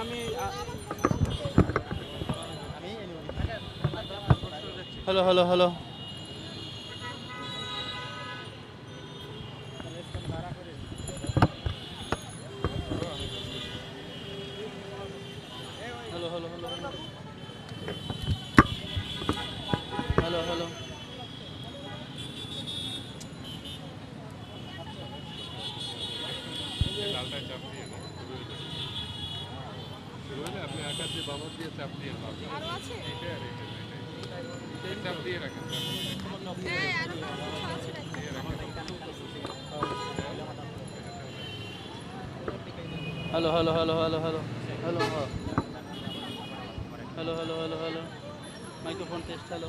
আমি hello hello hello. Hello hello hello hello. Hello ডালটা চাপ দিয়ে শুরু আপনি আকার দিয়ে বাবর দিয়ে চাপ দিয়ে আরও আছে? এইটাই আর। চাপ দিয়ে রাখেন। হ্যাঁ আরও আছে। Hello hello hello hello hello hello hello. Hello hello hello microphone test hello.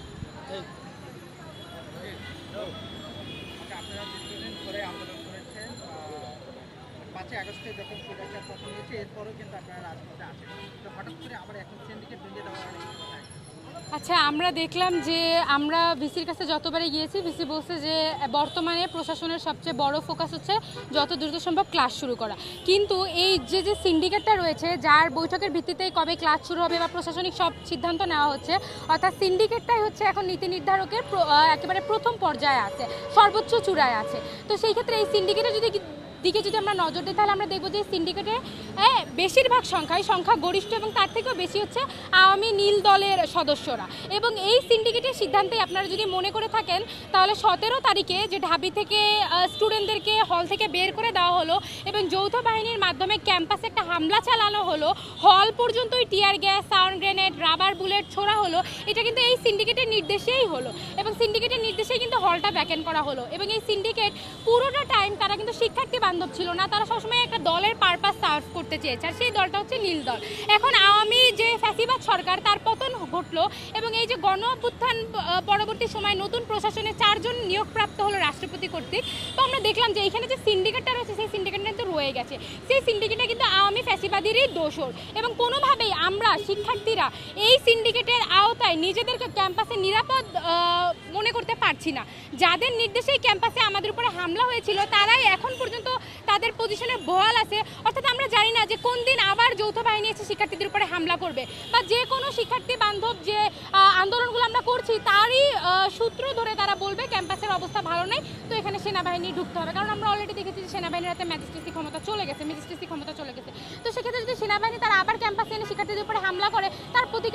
এই। আপনারা আন্দোলন পাঁচই আগস্টে যখন হয়েছে, এরপরও কিন্তু আপনারা রাজপথে আছেন। তো হঠাৎ করে আবার এখন ভেঙে দেওয়া আচ্ছা আমরা দেখলাম যে আমরা ভিসির কাছে যতবারই গিয়েছি, ভিসি বলছে যে বর্তমানে প্রশাসনের সবচেয়ে বড় ফোকাস হচ্ছে যত দ্রুত সম্ভব ক্লাস শুরু করা। কিন্তু এই যে যে সিন্ডিকেটটা রয়েছে, যার বৈঠকের ভিত্তিতে কবে ক্লাস শুরু হবে বা প্রশাসনিক সব সিদ্ধান্ত নেওয়া হচ্ছে, অর্থাৎ সিন্ডিকেটটাই হচ্ছে এখন নীতি নির্ধারকের একেবারে প্রথম পর্যায়ে আছে, সর্বোচ্চ চূড়ায় আছে। তো সেই ক্ষেত্রে এই সিন্ডিকেটে যদি দিকে যদি আমরা নজর দিই, তাহলে আমরা দেখব যে সিন্ডিকেটে বেশিরভাগ সংখ্যায় সংখ্যা গরিষ্ঠ এবং তার থেকেও বেশি হচ্ছে আওয়ামী নীল দলের সদস্যরা। এবং এই সিন্ডিকেটের সিদ্ধান্তে আপনারা যদি মনে করে থাকেন, তাহলে সতেরো তারিখে যে ঢাবি থেকে স্টুডেন্টদেরকে হল থেকে বের করে দেওয়া হলো এবং যৌথ বাহিনীর মাধ্যমে ক্যাম্পাসে একটা হামলা চালানো হলো হল পর্যন্তই tear gas sound grenade rubber bullet ছোড়া হলো, এটা কিন্তু এই সিন্ডিকেটের নির্দেশেই হলো। এবং সিন্ডিকেটের নির্দেশেই কিন্তু হলটা ব্যাকেন করা হলো। এবং এই সিন্ডিকেট পুরোটা টাইম তারা কিন্তু শিক্ষার্থী বান্ধব ছিল না, তারা সবসময় একটা দলের পারপাস সার্ভ করতে চেয়েছে। আর সেই দলটা হচ্ছে নীল দল। এখন আওয়ামী যে ফ্যাসিবাদ সরকার, তার পতন ঘটলো এবং এই যে গণ অভ্যুত্থান পরবর্তী সময় নতুন প্রশাসনে চারজন নিয়োগপ্রাপ্ত হলো রাষ্ট্রপতি কর্তৃক। তো আমরা দেখলাম যে এখানে যে সিন্ডিকেটটা রয়েছে, সেই সিন্ডিকেটটা রয়ে গেছে। সেই সিন্ডিকেটটা কিন্তু আওয়ামী ফ্যাসিবাদেরই দোষর। এবং কোনোভাবেই আমরা শিক্ষার্থীরা এই সিন্ডিকেটের আওতায় নিজেদেরকে ক্যাম্পাসে নিরাপদ মনে করতে পারছি না। যাদের নির্দেশেই ক্যাম্পাসে আমাদের উপরে হামলা হয়েছিল, তারাই এখন পর্যন্ত তাদের পজিশনে বহাল আছে। অর্থাৎ আমরা জানি না যে কোন দিন আবার যৌথ বাহিনী এসে শিক্ষার্থীদের উপরে হামলা করবে। বা যে কোনো শিক্ষার্থী বান্ধব যে আন্দোলনগুলো আমরা করছি, তারই সূত্র ধরে তারা বলবে ক্যাম্পাসের অবস্থা ভালো নেই, তো এখানে সেনাবাহিনী ঢুকতে হবে। কারণ আমরা অলরেডি দেখেছি যে সেনাবাহিনীর হাতে ম্যাজিস্ট্রেসি ক্ষমতা চলে গেছে ম্যাজিস্ট্রেসি ক্ষমতা চলে গেছে। তো সেক্ষেত্রে যদি সেনাবাহিনী তারা আবার ক্যাম্পাসে এনে শিক্ষার্থীদের উপরে হামলা করে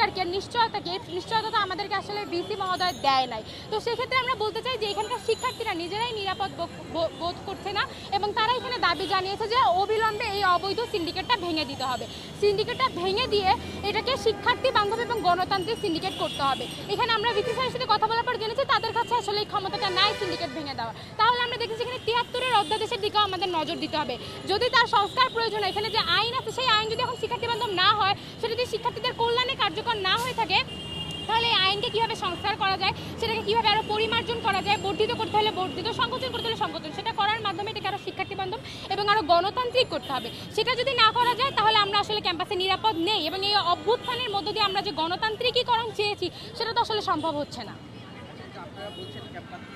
তার প্রতিকার কি নিশ্চয়তা কি এই নিশ্চয়তা আমাদেরকে আসলে বিসি মহোদয় দেয় নাই। তো সেক্ষেত্রে আমরা বলতে চাই যে এখানকার শিক্ষার্থীরা নিজেরাই নিরাপদ বোধ করছে না এবং তারা এখানে দাবি জানিয়েছে যে অবিলম্বে এই অবৈধ সিন্ডিকেটটা ভেঙে দিতে হবে। সিন্ডিকেটটা ভেঙে দিয়ে এটাকে শিক্ষার্থী, বান্ধব এবং গণতান্ত্রিক সিন্ডিকেট করতে হবে। এখানে আমরা ভিত্তি স্যারের সাথে কথা বলার পর জেনেছি তাদের কাছে আসলে এই ক্ষমতাটা নাই সিন্ডিকেট ভেঙে দেওয়া তাহলে আমরা দেখেছি এখানে তিয়াত্তরের অধ্যাদেশের দিকেও আমাদের নজর দিতে হবে। যদি তার সংস্কার প্রয়োজন হয়, এখানে যে আইন আছে সেই আইন যদি এখন শিক্ষার্থী বান্ধব না হয় সেটা যদি শিক্ষার্থীদের কল্যাণে কার্যকর না হয়ে থাকে তাহলে এই আইনকে কীভাবে সংস্কার করা যায় সেটাকে কীভাবে আরও পরিমার্জন করা যায় বর্ধিত করতে হলে বর্ধিত সংকোচন করতে হলে সংকোচন সেটা করার মাধ্যমে এটাকে আরও শিক্ষার্থী বান্ধব এবং আরও গণতান্ত্রিক করতে হবে। সেটা যদি না করা যায় তাহলে আমরা আসলে ক্যাম্পাসে নিরাপদ নেই এবং এই অভ্যুত্থানের মধ্য দিয়ে আমরা যে গণতান্ত্রিকীকরণ চেয়েছি সেটা তো আসলে সম্ভব হচ্ছে না। আপনারা বলছেন ক্যাম্পাস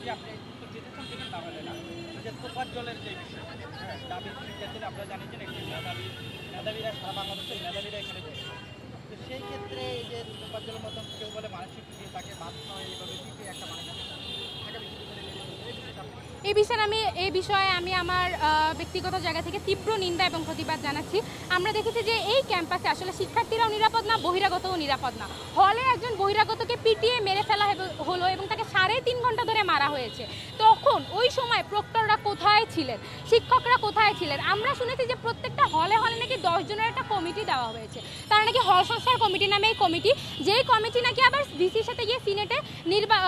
যদি আপনি উত্তর দিতে চান দিবেন না। ওই যে জলের যে বিষয় হ্যাঁ দাবি ক্ষেত্রে আপনারা জানিয়েছেন, একটি মেধাবী, মেধাবীরা সারা বাংলাদেশের মেধাবীরা এখানে তো সেই ক্ষেত্রে এই যে তোফাজ্জলের মতন কেউ বলে মানসিক তাকে বাধ্য হয় এইভাবে একটা মানুষ ঢাকা বিশ্ববিদ্যালয়ে এই বিষয়টা আপনি এই বিষয়ে আমি, এই বিষয়ে আমি আমার ব্যক্তিগত জায়গা থেকে তীব্র নিন্দা এবং প্রতিবাদ জানাচ্ছি। আমরা দেখেছি যে এই ক্যাম্পাসে আসলে শিক্ষার্থীরাও নিরাপদ না, বহিরাগতও নিরাপদ না। হলে একজন বহিরাগতকে পিটিয়ে মেরে ফেলা হলো এবং তাকে সাড়ে তিন ঘণ্টা ধরে মারা হয়েছে। তখন ওই সময় প্রক্টররা কোথায় ছিলেন? শিক্ষকরা কোথায় ছিলেন? আমরা শুনেছি যে প্রত্যেকটা হলে হলে নাকি দশজনের একটা কমিটি দেওয়া হয়েছে। তারা নাকি হল সংস্কার কমিটি নামে এই কমিটি, যেই কমিটি নাকি আবার ডিসির সাথে গিয়ে সিনেটে নির্বা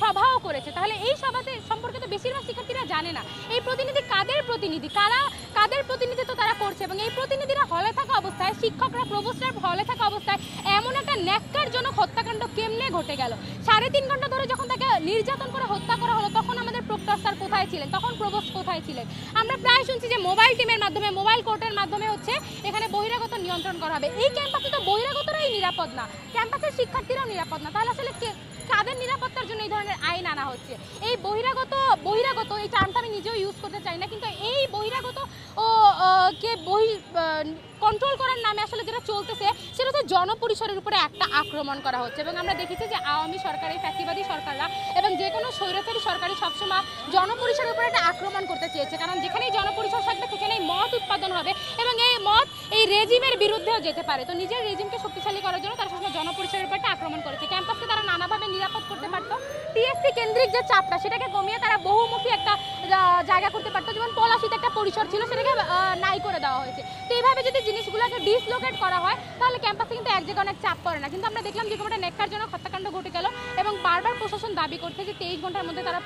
সভাও করেছে। তাহলে এই সভাতে সম্পর্কে তো বেশিরভাগ শিক্ষার্থীরা জানে না। এই প্রতিনিধি কাদের প্রতিনিধি? কারা কাদের প্রতিনিধিত্ব তারা করছে? এবং এই প্রতিনিধিরা হলে থাকা অবস্থায়, শিক্ষকরা প্রবোস্টার হলে থাকা অবস্থায় এমন একটা ন্যাক্কারজনক হত্যাকাণ্ড কেমনে ঘটে গেল? সাড়ে তিন ঘণ্টা ধরে যখন তাকে নির্যাতন করে হত্যা করা হলো, তখন আমাদের প্রক্টর কোথায় ছিলেন? তখন প্রবোস্ট কোথায় ছিলেন? আমরা প্রায় শুনছি যে মোবাইল টিমের মাধ্যমে, মোবাইল কোর্টের মাধ্যমে হচ্ছে এখানে বহিরাগত নিয়ন্ত্রণ করা হবে। এই ক্যাম্পাসে তো বহিরাগতরাই নিরাপদ না। ক্যাম্পাসের শিক্ষার্থীরাও নিরাপদ না। তাহলে আসলে কে কাদের নিরাপত্তার জন্য এই ধরনের আইন আনা হচ্ছে। এই বহিরাগত বহিরাগত, এই টার্মটা আমি নিজেও ইউজ করতে চাই না, কিন্তু এই বহিরাগত ও কে বহি কন্ট্রোল করার নামে আসলে যেটা চলতেছে, সেটা হচ্ছে জনপরিসরের উপরে একটা আক্রমণ করা হচ্ছে। এবং আমরা দেখেছি যে আওয়ামী সরকার, এই ফ্যাসিবাদী সরকাররা এবং যে কোনো স্বৈরাচারী সরকারই সবসময় জনপরিসরের উপরে একটা আক্রমণ করতে চেয়েছে। কারণ যেখানেই জনপরিসর থাকবে, সেখানেই মত উৎপাদন হবে এবং এই মত এই রেজিমের বিরুদ্ধেও যেতে পারে। তো নিজের রেজিমকে শক্তিশালী করার জন্য তারা সবসময় জনপরিসরের উপর একটা আক্রমণ করেছে। ক্যাম্পাসকে তারা নানাভাবে নিরাপদ করতে পারতো। টিএসসি কেন্দ্রিক যে চাপটা, সেটাকে কমিয়ে তারা বহুমুখী একটা জায়গা করতে পারতো। যেমন পলাশিতে একটা পরিসর ছিল, সেটাকে নাই করে দেওয়া হয়েছে। তো এইভাবে যদি জিনিসগুলোকে ডিসলোকেট করা হয়, তাহলে ক্যাম্পাসে কিন্তু এক জায়গায় অনেক চাপ পড়ে না। কিন্তু আমরা দেখলাম যে কোনো একটা জন্য হত্যাকাণ্ড ঘটে গেল এবং বারবার প্রশাসন দাবি করছে যে তেইশ ঘণ্টার মধ্যে তারা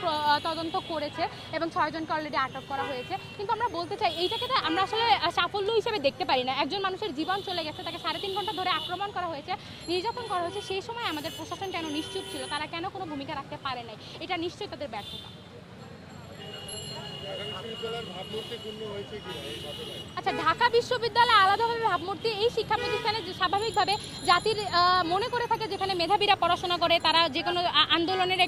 তদন্ত করেছে এবং ছয়জনকে অলরেডি আটক করা হয়েছে। কিন্তু আমরা বলতে চাই, এইটাকে আমরা আসলে সাফল্য হিসেবে দেখতে পারি না। একজন মানুষের জীবন চলে গেছে, তাকে সাড়ে তিন ঘণ্টা ধরে আক্রমণ করা হয়েছে, নির্যাতন করা হয়েছে, সেই সময় আমাদের প্রশাসন কেন নিশ্চুপ ছিল? তারা কেন কোনো ভূমিকা রাখতে পারে নাই? এটা নিশ্চয়ই তাদের ব্যর্থতা। আচ্ছা ঢাকা বিশ্ববিদ্যালয় আলাদাভাবে ভাবমূর্তি, এই শিক্ষা প্রতিষ্ঠানে স্বাভাবিকভাবে জাতির মনে করে থাকে যেখানে মেধাবীরা পড়াশোনা করে, তারা যে কোনো আন্দোলনের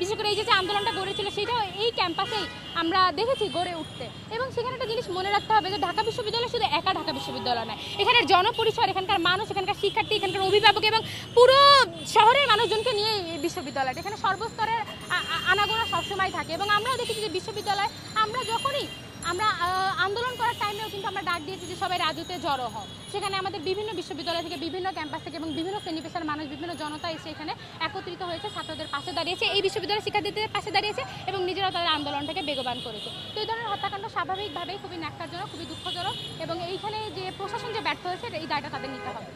বিশেষ করে এই যে আন্দোলনটা গড়েছিল, সেটাও এই ক্যাম্পাসেই আমরা দেখেছি গড়ে উঠতে। এবং সেখানে একটা জিনিস মনে রাখতে হবে যে ঢাকা বিশ্ববিদ্যালয় শুধু একা ঢাকা বিশ্ববিদ্যালয় নয়, এখানের জনপরিসর, এখানকার মানুষ, এখানকার শিক্ষার্থী, এখানকার অভিভাবক এবং পুরো শহরের মানুষজনকে নিয়ে এই বিশ্ববিদ্যালয়টা, এখানে সর্বস্তরের আনাগোনা সবসময় থাকে। এবং আমরাও দেখেছি যে বিশ্ববিদ্যালয়, আমরা যখনই আমরা আন্দোলন করার টাইমেও কিন্তু আমরা ডাক দিয়েছি যে সবাই রাজুতে জড়ো হও। সেখানে আমাদের বিভিন্ন বিশ্ববিদ্যালয় থেকে বিভিন্ন ক্যাম্পাস থেকে এবং বিভিন্ন শ্রেণি পেশার মানুষ, বিভিন্ন জনতা এসে এখানে একত্রিত হয়েছে, ছাত্রদের পাশে দাঁড়িয়েছে। এই বিশ্ববিদ্যালয়ের শিক্ষার্থীদের পাশে দাঁড়িয়েছে এবং নিজেরাও তাদের আন্দোলনটাকে বেগবান করেছে। তো এই ধরনের হত্যাকাণ্ড স্বাভাবিকভাবেই খুবই ন্যাক্কারজনক, খুবই দুঃখজনক এবং এইখানে যে প্রশাসন যে ব্যর্থ হয়েছে, এই দায়টা তাদের নিতে হবে।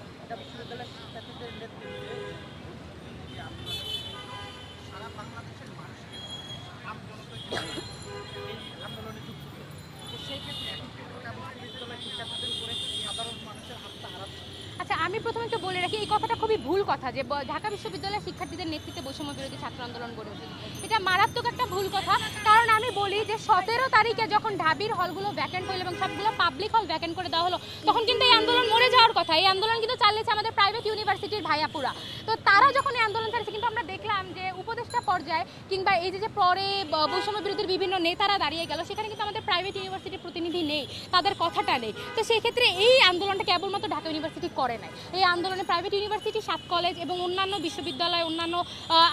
সারা বাংলাদেশের মানুষকে আম জনতা কিন্তু এই আন্দোলনে যুক্ত ছিল। তো সেই ক্ষেত্রে এখন কিন্তু ঢাকা বিশ্ববিদ্যালয়ের শিক্ষার্থীদের উপরে সাধারণ মানুষের আস্থা হারাচ্ছে আচ্ছা আমি প্রথমে একটু বলে রাখি, এই কথাটা খুবই ভুল কথা যে ঢাকা বিশ্ববিদ্যালয়ের শিক্ষার্থীদের নেতৃত্বে বৈষম্য বিরোধী ছাত্র আন্দোলন গড়ে উঠেছে। এটা মারাত্মক একটা ভুল কথা, কারণ আমি বলি যে, সতেরো তারিখে যখন ঢাবির হলগুলো ভ্যাকেন্ট হলো এবং সবগুলো পাবলিক হল ভ্যাকেন্ট করে দেওয়া হলো, তখন কিন্তু এই আন্দোলন মরে যাওয়ার কথা। এই আন্দোলন কিন্তু চালিয়েছে আমাদের প্রাইভেট ইউনিভার্সিটির ভাইয়াপুরা। তো তারা যখন এই আন্দোলন চালিয়েছে, কিন্তু আমরা দেখলাম যে, উপদেষ্টা পর্যায়ে কিংবা এই যে যে পরে বৈষম্য বিরোধীর বিভিন্ন নেতারা দাঁড়িয়ে গেল, সেখানে কিন্তু আমাদের প্রাইভেট ইউনিভার্সিটির প্রতিনিধি নেই, তাদের কথাটা নেই। তো সেই ক্ষেত্রে এই আন্দোলনটা কেবলমাত্র ঢাকা ইউনিভার্সিটি করে নাই। এই আন্দোলনে প্রাইভেট ইউনিভার্সিটি সাত কলেজ এবং অন্যান্য বিশ্ববিদ্যালয় অন্যান্য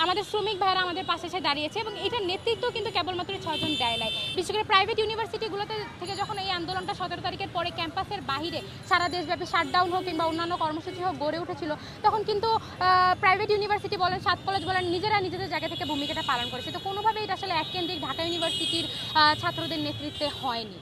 আমাদের শ্রমিক ভাইয়েরা আমাদের পাশে এসে দাঁড়িয়েছে এবং এটার নেতৃত্ব কিন্তু কেবলমাত্র ছজন দেয় নাই। বিশেষ করে প্রাইভেট ইউনিভার্সিটিগুলোতে থেকে যখন এই আন্দোলনটা সতেরো তারিখের পরে ক্যাম্পাসের বাহিরে সারা দেশব্যাপী শাটডাউন হোক কিংবা অন্যান্য কর্মসূচি হোক গড়ে উঠেছিল, তখন কিন্তু প্রাইভেট ইউনিভার্সিটি বলেন সাত কলেজ বলেন, নিজেরা নিজেদের জায়গা থেকে ভূমিকাটা পালন করেছে। তো কোনোভাবেই এটা আসলে এক কেন্দ্রিক ঢাকা ইউনিভার্সিটির ছাত্রদের নেতৃত্বে হয়নি।